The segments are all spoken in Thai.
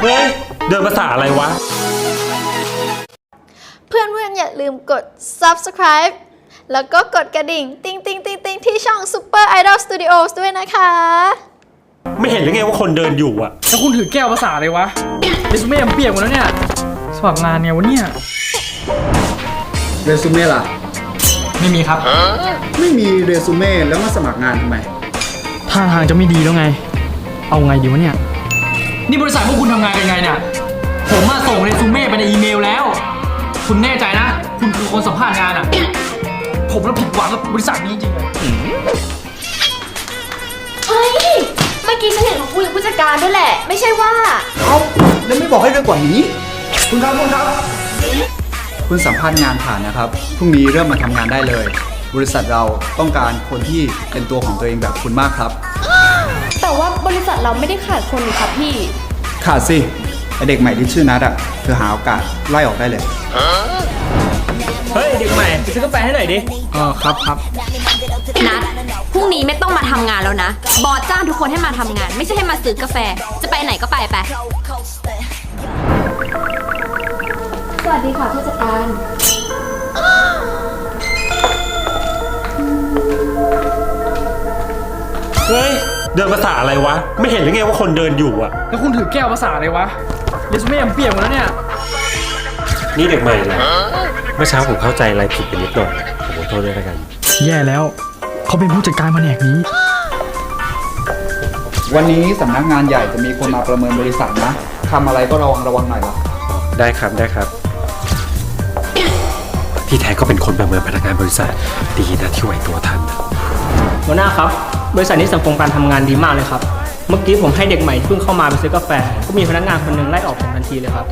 เฮ้ย เดินภาษาอะไรวะ เพื่อนเพื่อนๆอย่าลืมกด subscribe แล้วก็กดกระดิ่ง ติ๊งติ๊งติ๊งติ๊งที่ช่อง Super Idol Studios ด้วยนะคะ ไม่เห็นหรือไงว่าคนเดินอยู่อะแล้วคุณถือแก้วภาษาอะไรวะเรซูเม่ผมเปียกหมดแล้วเนี่ย สมัครงานไงวะเนี่ยเรซูเม่ล่ะ ไม่มีครับ ไม่มีเรซูเม่แล้วมาสมัครงานทำไม ท่าทางจะไม่ดีแล้วไง เอาไงดีวะเนี่ย นี่บริษัทพวกคุณทำงานกันไงเนี่ย ผมมาส่งเรซูเม่ไปในอีเมลแล้ว คุณแน่ใจนะ คุณคือคนสัมภาษณ์งานอะ ผมแล้วผิดหวังกับบริษัทนี้จริงๆเลยเฮ้ย เมื่อกี้ฉันเห็นเขาคุยกับผู้จัดการด้วยแหละ ไม่ใช่ว่า เอ้าแล้วไม่บอกให้เร็วกว่านี้ คุณครับคุณครับ คุณสัมภาษณ์งานผ่านนะครับ พรุ่งนี้เริ่มมาทำงานได้เลย บริษัทเราต้องการคนที่เป็นตัวของตัวเองแบบคุณมากครับแต่ ว่าบริษัทเราไม่ได้ขาดคนนี่ค่ะพี่ ขาดสิไอเด็กใหม่ที่ชื่อนัทอะเธอหาโอกาสไล่ออกได้เลย เฮ้ย เด็กใหม่ไปซื้อกาแฟให้หน่อยดิ อ๋อครับครับนัดพรุ่งนี้ไม่ต้องมาทำงานแล้วนะ บอสจ้างทุกคนให้มาทำงาน ไม่ใช่ให้มาซื้อกาแฟ จะไปไหนก็ไปไปสวัสดีค่ะผู้จัดการ เฮ้ย เดินภาษาอะไรวะ ไม่เห็นหรือไงว่าคนเดินอยู่อะแล้วคุณถือแก้วภาษาอะไรวะเรซูเม่ผมเปียกหมดแล้วเนี่ย นี่เด็กใหม่เหรอเมื่อเช้าผมเข้าใจอะไรผิดไปนิดหน่อยผมขอโทษด้วยแล้วกัน แย่แล้ว เขาเป็นผู้จัดการแผนกนี้ วันนี้สำนักงานใหญ่จะมีคนมาประเมินบริษัทนะทำอะไรก็ระวังระวังหน่อยล่ะ ได้ครับได้ครับ ที่แท้ก็เป็นคนประเมินพนักงานบริษัท ดีนะที่ไหวตัวทันนะหัวหน้าครับ บริษัทนี้สังคมการทำงานดีมากเลยครับ เมื่อกี้ผมให้เด็กใหม่เพิ่งเข้ามาไปซื้อกาแฟ ก็มีพนักงานคนหนึ่งไล่ออกผมทันทีเลยครับ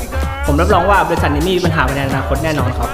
ผมรับรองว่าบริษัทนี้ม่มีปัญหาในอนาคตแน่นอนครับ